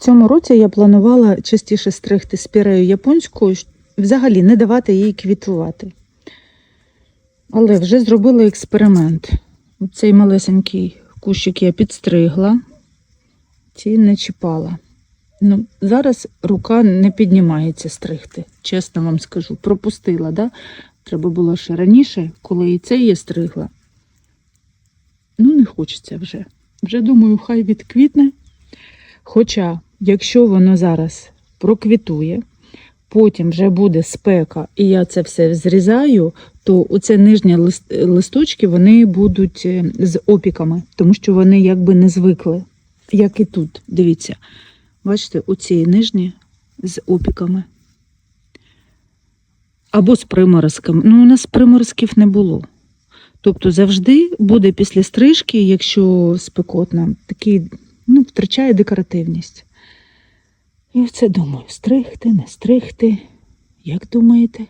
цьому році я планувала частіше стригти спірею японською, взагалі не давати їй квітувати. Але вже зробила експеримент. Цей малесенький кущик я підстригла, ці не чіпала. Ну, зараз рука не піднімається стригти, чесно вам скажу. Пропустила, да? Треба було ще раніше, коли і це я стригла. Ну, не хочеться вже. Вже думаю, хай відквітне. Хоча, якщо воно зараз проквітує, потім вже буде спека, і я це все зрізаю, то оце нижні листочки вони будуть е, з опіками, тому що вони якби не звикли. Як і тут, дивіться. Бачите, оці нижні з опіками. Або з приморозками. Ну, у нас приморозків не було. Тобто завжди буде після стрижки, якщо спекотна, такий, ну, втрачає декоративність. І оце думаю, стригти, не стригти. Як думаєте?